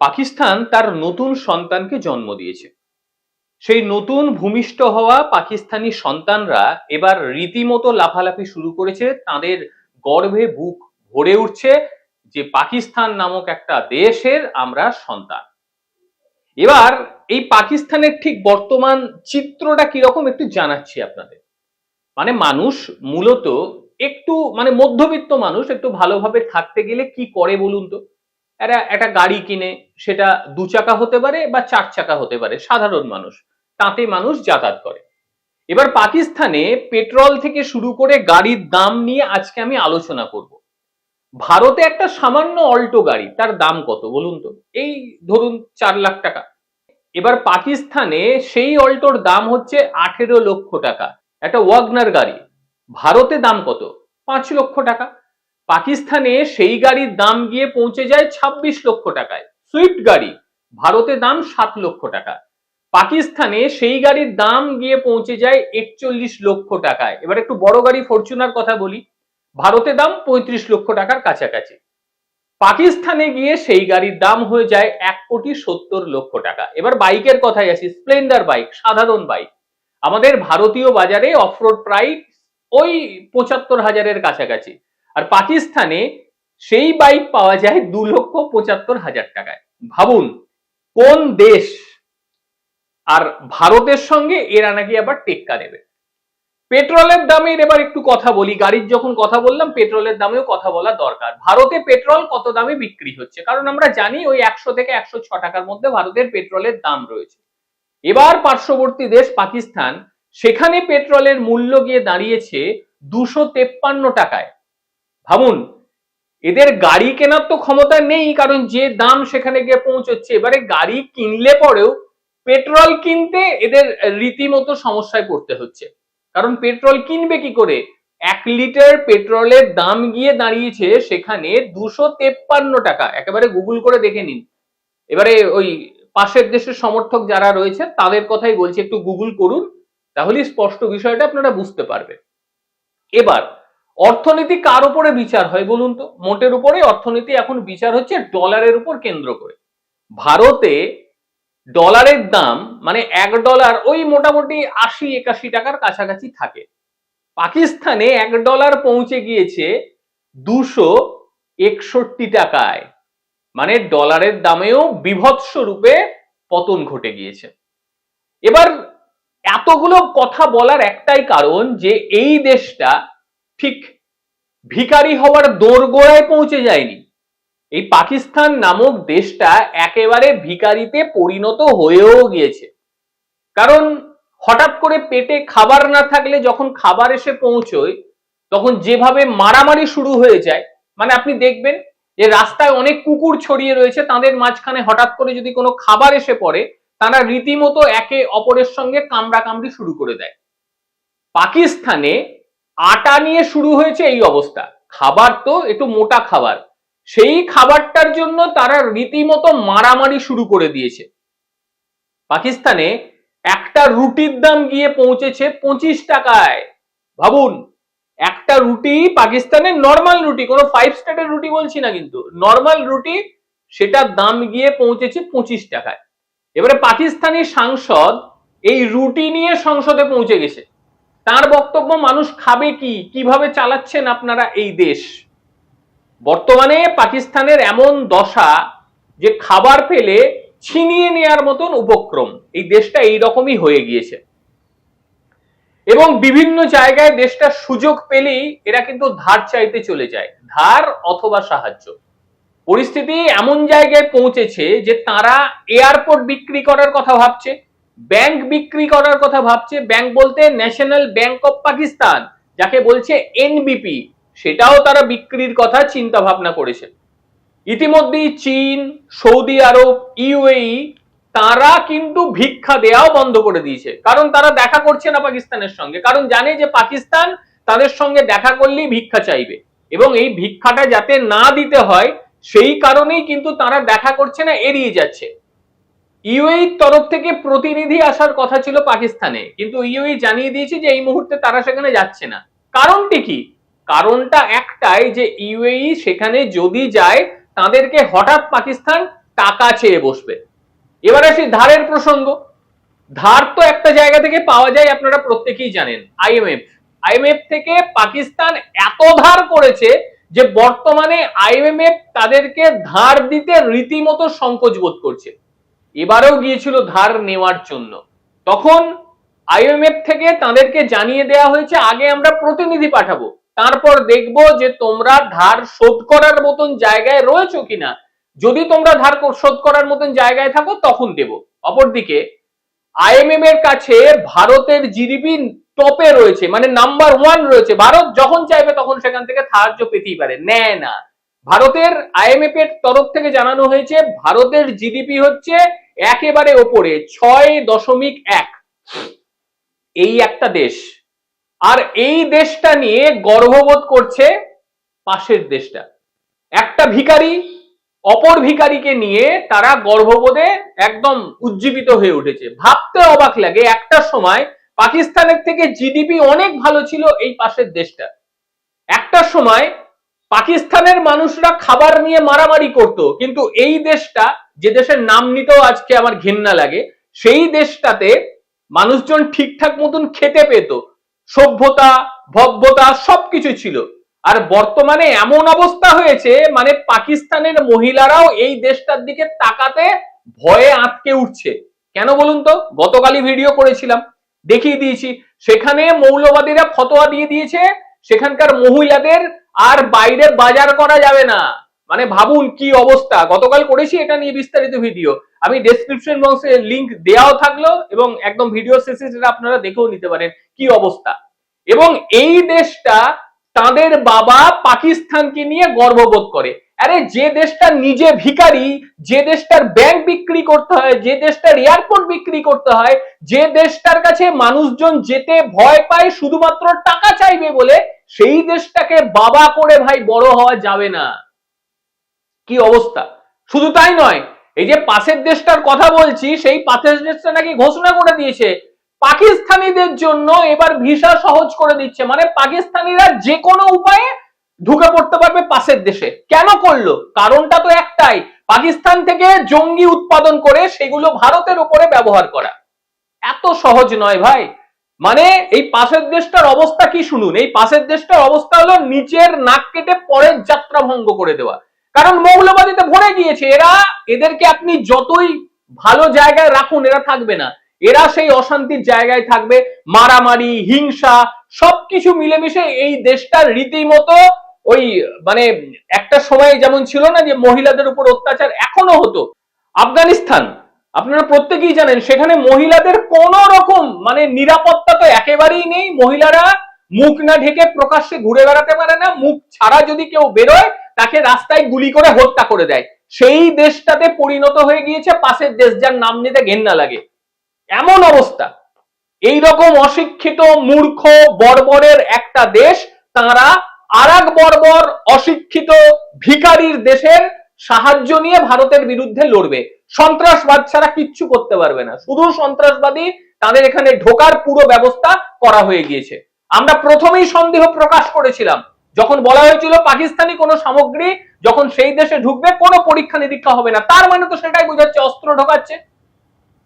পাকিস্তান তার নতুন সন্তানকে জন্ম দিয়েছে। সেই নতুন ভূমিষ্ঠ হওয়া পাকিস্তানি সন্তানরা এবার রীতিমতো লাফালাফি শুরু করেছে। তাদের গর্ভে বুক ভরে উঠছে যে পাকিস্তান নামক একটা দেশের আমরা সন্তান। এবার এই পাকিস্তানের ঠিক বর্তমান চিত্রটা কীরকম একটু জানাচ্ছি আপনাদের। মানে মানুষ মূলত একটু মানে মধ্যবিত্ত মানুষ একটু ভালোভাবে থাকতে গেলে কি করে বলুন তো? একটা একটা গাড়ি কিনে, সেটা দু চাকা হতে পারে বা চার চাকা হতে পারে, সাধারণ মানুষ। তাতে মানুষ যাতায়াত করে। এবার পাকিস্তানে পেট্রোল থেকে শুরু করে গাড়ির দাম নিয়ে আজকে আমি আলোচনা করব। ভারতে একটা সামান্য অল্টো গাড়ি, তার দাম কত বলুন তো? এই ধরুন চার লাখ টাকা। এবার পাকিস্তানে সেই অল্টোর দাম হচ্ছে আঠেরো লক্ষ টাকা। একটা ওয়াগনার গাড়ি। ভারতে দাম কত? পাঁচ লক্ষ টাকা। পাকিস্তানে সেই গাড়ির দাম গিয়ে পৌঁছে যায় ছাব্বিশ লক্ষ টাকায়। সুইফট গাড়ি, ভারতে দাম সাত লক্ষ টাকা। পাকিস্তানে সেই গাড়ির দাম গিয়ে পৌঁছে যায় একচল্লিশ লক্ষ টাকায়। এবার একটু বড় গাড়ি ফরচুনার কথা বলি। ভারতে দাম পঁয়ত্রিশ লক্ষ টাকার কাছাকাছি। পাকিস্তানে গিয়ে সেই গাড়ির দাম হয়ে যায় এক কোটি সত্তর লক্ষ টাকা। এবার বাইকের কথায় আসি, স্প্লেন্ডার বাইক, সাধারণ বাইক। আমাদের ভারতীয় বাজারে অফরোড প্রাইস ওই পঁচাত্তর হাজারের কাছাকাছি। আর পাকিস্তানে সেই বাইক পাওয়া যায় দু লক্ষ পঁচাত্তর হাজার টাকায়। ভাবুন, কোন দেশ? আর ভারতের সঙ্গে এরা নাকি আবার টেক্কা নেবে পেট্রোলের দামের এবার একটু কথা বলি। গাড়ির যখন কথা বললাম, পেট্রোলের দামেও কথা বলা দরকার। ভারতে পেট্রোল কত দামে বিক্রি হচ্ছে? কারণ আমরা জানি ওই একশো থেকে একশো ছ টাকার মধ্যে ভারতের পেট্রোলের দাম রয়েছে। এবার পার্শ্ববর্তী দেশ পাকিস্তান, সেখানে পেট্রোলের মূল্য গিয়ে দাঁড়িয়েছে দুশো তেপ্পান্ন টাকায়। ভাবুন, এদের গাড়ি কেনার তো ক্ষমতা নেই, কারণ যে দাম সেখানে গিয়ে পৌঁছচ্ছে। এবারে গাড়ি কিনলে পরেও পেট্রোল কিনতে এদের রীতিমতো সমস্যায় পড়তে হচ্ছে। কারণ পেট্রোল কিনবে কি করে? এক লিটার পেট্রোলের দাম গিয়ে দাঁড়িয়েছে সেখানে দুশো তেপ্পান্ন টাকা। একেবারে গুগল করে দেখে নিন। এবারে ওই পাশের দেশের সমর্থক যারা রয়েছে, তাদের কথাই বলছি, একটু গুগল করুন তাহলে স্পষ্ট বিষয়টা আপনারা বুঝতে পারবেন। এবার অর্থনীতি কার উপরে বিচার হয় বলুন তো? মোটের উপরে অর্থনীতি এখন বিচার হচ্ছে ডলারের উপর কেন্দ্র করে। ভারতে ডলারের দাম মানে এক ডলার ওই মোটামুটি আশি একাশি টাকার কাছাকাছি থাকে। পাকিস্তানে এক ডলার পৌঁছে গিয়েছে দুশো একষট্টি টাকায়। মানে ডলারের দামেও বিভৎস রূপে পতন ঘটে গিয়েছে। এবার এতগুলো কথা বলার একটাই কারণ যে এই দেশটা ঠিক ভিখারি হওয়ার দোরগোড়ায় পৌঁছে যায়নি। এই পাকিস্তান নামক দেশটা একেবারে ভিখারিতে পরিণত হয়েও গিয়েছে। কারণ হঠাৎ করে পেটে খাবার না থাকলে যখন খাবার এসে পৌঁছয়, তখন যেভাবে মারামারি শুরু হয়ে যায় মানে আপনি দেখবেন যে রাস্তায় অনেক কুকুর ছড়িয়ে রয়েছে, তাদের মাঝখানে হঠাৎ করে যদি কোনো খাবার এসে পড়ে, তারা রীতিমতো একে অপরের সঙ্গে কামড়া কামড়ি শুরু করে দেয়। পাকিস্তানে আটা নিয়ে শুরু হয়েছে এই অবস্থা। খাবার তো একটু মোটা খাবার। সেই খাবারটার জন্য তারা রীতিমতো মারামারি শুরু করে দিয়েছে। পাকিস্তানে একটা রুটির দাম গিয়ে পৌঁছেছে পঁচিশ টাকায়। ভাবুন, একটা রুটি পাকিস্তানের নর্মাল রুটি, কোনো ফাইভ স্টারের রুটি বলছি না কিন্তু, নর্মাল রুটি সেটার দাম গিয়ে পৌঁছেছে পঁচিশ টাকায়। এবারে পাকিস্তানি সাংসদ এই রুটি নিয়ে সংসদে পৌঁছে গেছে। তার বক্তব্য মানুষ খাবে কি? কীভাবে চালাচ্ছেন আপনারা এই দেশ? বর্তমানে পাকিস্তানের এমন দশা যে খাবার পেলে ছিনিয়ে নেয়ার মতন উপক্রম। এই দেশটা এই রকমই হয়ে গিয়েছে। এবং বিভিন্ন জায়গায় দেশটা সুযোগ পেলেই এরা কিন্তু ধার চাইতে চলে যায়। ধার অথবা সাহায্য। পরিস্থিতি এমন জায়গায় পৌঁছেছে যে তারা এয়ারপোর্ট বিক্রি করার কথা ভাবছে। ব্যাংক বিক্রি করার কথা ভাবছে ব্যাংক বলতে ন্যাশনাল ব্যাংক অফ পাকিস্তান যাকে বলছে এনবিপি সেটাও তারা বিক্রির কথা চিন্তা ভাবনা করেছে। ইতিমধ্যেই চীন, সৌদি আরব ইউএই তারা কিন্তু ভিক্ষা দেওয়াও বন্ধ করে দিয়েছে। কারণ তারা দেখা করছে না পাকিস্তানের সঙ্গে। কারণ জানে যে পাকিস্তান তাদের সঙ্গে দেখা করলেই ভিক্ষা চাইবে। এবং এই ভিক্ষাটা যাতে না দিতে হয়, সেই কারণেই কিন্তু তারা দেখা করছে না, এড়িয়ে যাচ্ছে। ইউএই তরফ থেকে প্রতিনিধি আসার কথা ছিল পাকিস্তানে। কিন্তু ইউএই জানিয়ে দিয়েছে যে এই মুহূর্তে তারা সেখানে যাচ্ছে না। কারণটি কি? কারণটা একটাই যে ইউএই সেখানে যদি যায়, তাদেরকে হঠাৎ পাকিস্তান টাকা চেয়ে বসবে। এবার আসি ধারের প্রসঙ্গ। ধার তো একটা জায়গা থেকে পাওয়া যায়, আপনারা প্রত্যেকেই জানেন, আইএমএফ। আইএমএফ থেকে পাকিস্তান এত ধার করেছে যে বর্তমানে আইএমএফ তাদেরকে ধার দিতে রীতিমতো সংকোচ বোধ করছে। এবারেও গিয়েছিল ধার নেওয়ার জন্য। তখন আইএমএফ থেকে তাদেরকে জানিয়ে দেওয়া হয়েছে, আগে আমরা প্রতিনিধি পাঠাবো। তারপর দেখব যে তোমরা ধার শোধ করার মতন জায়গায় রয়েছো কিনা। যদি তোমরা ধার শোধ করার মতন জায়গায় থাকো, তখন দেব। অপরদিকে আইএমএম এর কাছে ভারতের জিডিপি টপে রয়েছে মানে নাম্বার ওয়ান রয়েছে। ভারত যখন চাইবে, তখন সেখান থেকে সাহায্য পেতেই পারে। নেয় না। ভারতের আইএমএফ এর তরফ থেকে জানানো হয়েছে, ভারতের জিডিপি হচ্ছে একেবারে ওপরে ছয় দশমিক এক। এই একটা দেশ। আর এই দেশটা নিয়ে গর্ববোধ করছে পাশের দেশটা। একটা ভিখারি অপর ভিখারিকে নিয়ে তারা গর্ভবোধে একদম উজ্জীবিত হয়ে উঠেছে। ভাবতে অবাক লাগে, একটা সময় পাকিস্তানের থেকে জিডিপি অনেক ভালো ছিল এই পাশের দেশটা। একটা সময় পাকিস্তানের মানুষরা খাবার নিয়ে মারামারি করত, কিন্তু এই দেশটা, যে দেশের নাম নিতেও আজকে আমার ঘেন্না লাগে, সেই দেশটাতে মানুষজন ঠিকঠাক মতন খেতে পেত। সভ্যতা, ভব্যতা সবকিছু ছিল। আর বর্তমানে এমন অবস্থা হয়েছে মানে পাকিস্তানের মহিলারাও এই দেশটার দিকে তাকাতে ভয়ে আটকে উঠছে। কেন বলুন তো? গতকালই ভিডিও করেছিলাম। দেখিয়ে দিয়েছি। সেখানে মৌলবাদীরা ফতোয়া দিয়ে দিয়েছে সেখানকার মহিলাদের আর বাইরে বাজার করা যাবে না। মানে ভাবুন কি অবস্থা। গতকাল করেছি এটা নিয়ে বিস্তারিত ভিডিও। আমি ডেসক্রিপশন বক্সে লিংক দেওয়াও থাকল এবং একদম ভিডিও শেষে সেটা আপনারা দেখেও নিতে পারেন কি অবস্থা। এবং এই দেশটা তাদের বাবা পাকিস্তানকে নিয়ে গর্ববোধ করে। আরে যে দেশটা নিজে ভিখারি, যে দেশটার ব্যাংক বিক্রি করতে হয়, যে দেশটার এয়ারপোর্ট বিক্রি করতে হয়, যে দেশটার কাছে মানুষজন যেতে ভয় পায়, শুধুমাত্র টাকা চাইবে বলে, সেই দেশটাকে বাবা করে ভাই বড় হওয়া যাবে না। কি অবস্থা? শুধু তাই নয়, এই যে পাশের দেশটার কথা বলছি, সেই পাশের দেশটা নাকি ঘোষণা করে দিয়েছে, পাকিস্তানিদের জন্য এবার ভিসা সহজ করে দিচ্ছে। মানে পাকিস্তানিরা যে কোনো উপায়ে ঢুকে পড়তে পারবে পাশের দেশে। কেন করল? কারণটা তো একটাই, পাকিস্তান থেকে জঙ্গি উৎপাদন করে সেগুলো ভারতের উপরে ব্যবহার করা। এত সহজ নয় ভাই। মানে এই পাশের দেশটার অবস্থা কি শুনুন? এই পাশের দেশটার অবস্থা হলো নিচের নাক কেটে পরের যাত্রা ভঙ্গ করে দেওয়া। কারণ মৌলবাদীতে ভরে গিয়েছে, এরা, এদেরকে আপনি যতই ভালো জায়গায় রাখুন, এরা থাকবে না। এরা সেই অশান্তির জায়গায় থাকবে। মারামারি, হিংসা, সবকিছু মিলেমিশে এই দেশটার রীতিমতো ওই মানে একটা সময় যেমন ছিল না যে মহিলাদের উপর অত্যাচার এখনও হতো। আফগানিস্তান, আপনারা প্রত্যেকেই জানেন, সেখানে মহিলাদের কোন রকম মানে নিরাপত্তা তো একেবারেই নেই। মহিলারা মুখ না ঢেকে প্রকাশ্যে ঘুরে বেড়াতে পারে না। মুখ ছাড়া যদি কেউ বেরোয়, তাকে রাস্তায় গুলি করে হত্যা করে দেয়। সেই দেশটাতে পরিণত হয়ে গিয়েছে পাশের দেশ, যার নাম নিতে ঘেন্না লাগে। এমন অবস্থা। এই রকম অশিক্ষিত, মূর্খ, বর্বরের একটা দেশ, তারা আর এক বর্বর অশিক্ষিত ভিখারির দেশের সাহায্য নিয়ে ভারতের বিরুদ্ধে লড়বে। সন্ত্রাসবাদ ছাড়া কিচ্ছু করতে পারবে না। শুধু সন্ত্রাসবাদী তাদের এখানে ঢোকার পুরো ব্যবস্থা করা হয়ে গিয়েছে। আমরা প্রথমেই সন্দেহ প্রকাশ করেছিলাম, যখন বলা হয়েছিল পাকিস্তানি কোনো সামগ্রী যখন সেই দেশে ঢুকবে, কোনো পরীক্ষা নিরীক্ষা হবে না। তার মানে তো সেটাই বোঝাচ্ছে, অস্ত্র ঢোকাচ্ছে।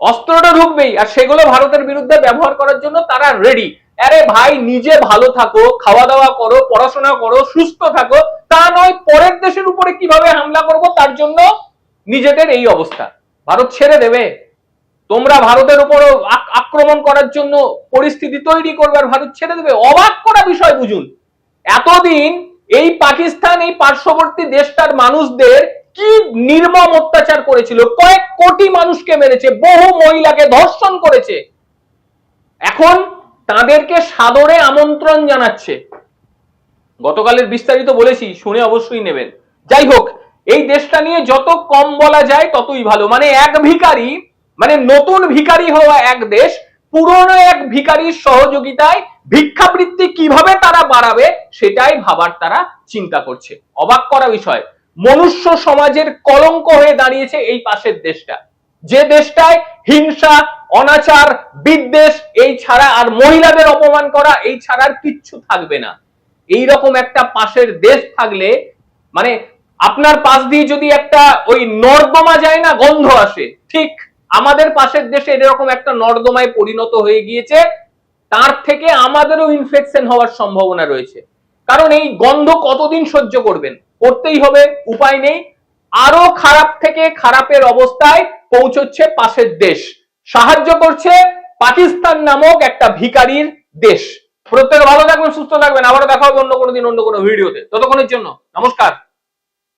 অস্ত্রটা ঢুকবেই, আর সেগুলো ভারতের বিরুদ্ধে ব্যবহার করার জন্য তারা রেডি আরে ভাই, নিজে ভালো থাকো খাওয়া দাওয়া করো, পড়াশোনা করো, সুস্থ থাকো। তা নয়, পরের দেশের উপরে কীভাবে হামলা করব তার জন্য নিজেদের এই অবস্থা। ভারত ছেড়ে দেবে। তোমরা ভারতের উপর আক্রমণ করার জন্য পরিস্থিতি তৈরি করবে আর ভারত ছেড়ে দেবে। অবাক করা বিষয়, বুঝুন। এতদিন এই পাকিস্তান, এই পার্শ্ববর্তী দেশটার মানুষদের কি নির্মম অত্যাচার করেছিল? কয়েক কোটি মানুষকে মেরেছে, বহু মহিলাকে ধর্ষণ করেছে। এখন তাদেরকে সাদরে আমন্ত্রণ জানাচ্ছে। গতকালের বিস্তারিত বলেছি, শুনে অবশ্যই নেবেন। যাই হোক, এই দেশটা নিয়ে যত কম বলা যায় ততই ভালো। মানে এক ভিখারি মানে নতুন ভিখারি হওয়া এক দেশ, পুরনো এক ভিখারির সহযোগিতায় ভিক্ষাবৃত্তি কীভাবে তারা বাড়াবে সেটাই ভাবার তারা চিন্তা করছে। অবাক করা বিষয়, মনুষ্য সমাজের কলঙ্ক হয়ে দাঁড়িয়েছে এই পাশের দেশটা। যে দেশটায় হিংসা অনাচার, বিদ্বেষ, এই ছাড়া আর মহিলাদের অপমান করা, এই ছাড়া আর কিচ্ছু থাকবে না। এই রকম একটা পাশের দেশ থাকলে মানে আপনার পাশ দিয়ে যদি একটা ওই নর্দমা যায় না, গন্ধ আসে, ঠিক আমাদের পাশের দেশে এরকম একটা নর্দমায় পরিণত হয়ে গিয়েছে, তার থেকে আমাদেরও ইনফেকশন হওয়ার সম্ভাবনা রয়েছে। কারণ এই গন্ধ কতদিন সহ্য করবেন? করতেই হবে, উপায় নেই। আরও খারাপ থেকে খারাপের অবস্থায় পৌঁছচ্ছে পাশের দেশ। সাহায্য করছে পাকিস্তান নামক একটা ভিকারির দেশ। প্রত্যেকে ভালো থাকবেন, সুস্থ থাকবেন। আবারও দেখা হবে অন্য কোনো দিন, অন্য কোনো ভিডিওতে। ততক্ষণের জন্য, নমস্কার।